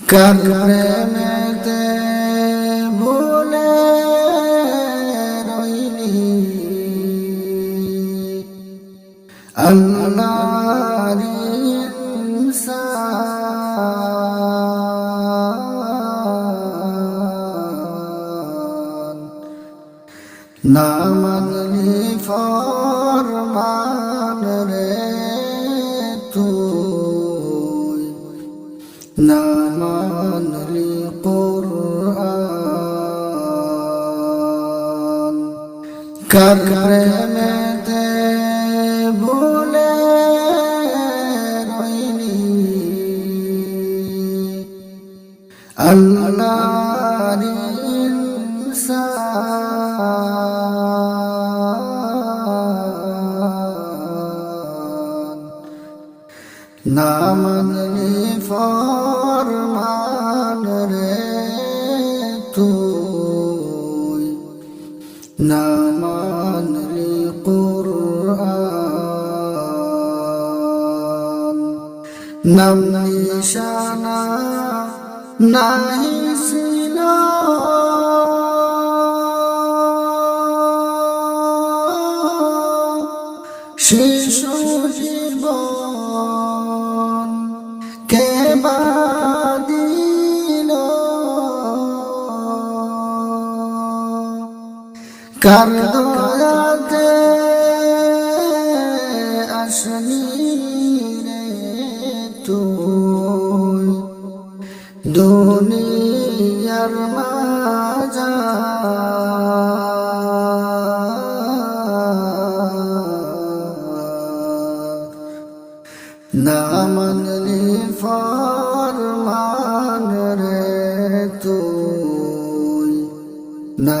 কার প্রেমেতে ভুলে রইলি। ইনসান না মানলি ফরমান রে তুই। না কার প্রেমেতে ভুলে ইনসান। ফরমান রে তুই নাম নিশানা নাই ছিল শিশু জীবন কে বাদিল কার দুনিয়ার মাজা না মানলি ফরমান রে তুই না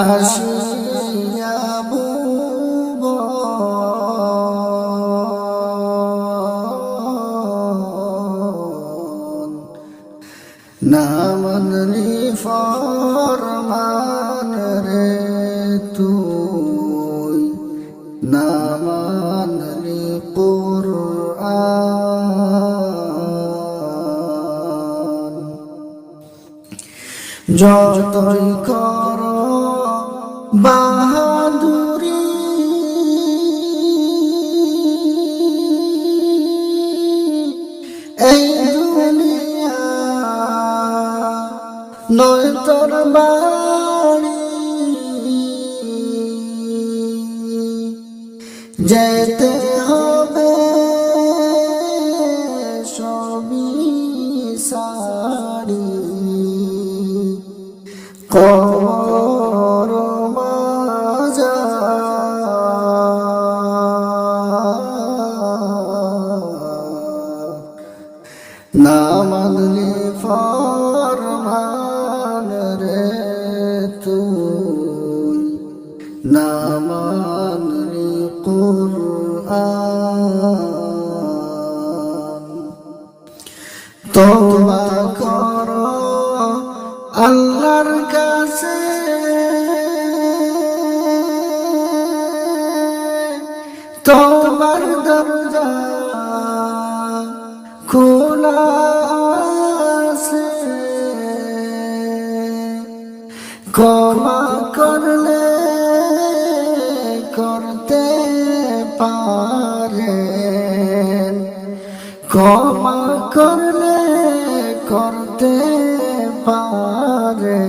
আসিয়া ভুবন না ফরমান রে তুই। না মানলি যতই কর বাহাদুরি। এই দুনিয়া নয় তোর বাড়ি। যেতে হবে সবই সারি। কর না মানলি ফরমান রে তুই। না মানলি কোরআন। তোবা কর আল্লাহর কাছে। তোমার দরজা খোলা আছে ক্ষমা করলে করতে পারেন। ক্ষমা করলে করতে পারেন।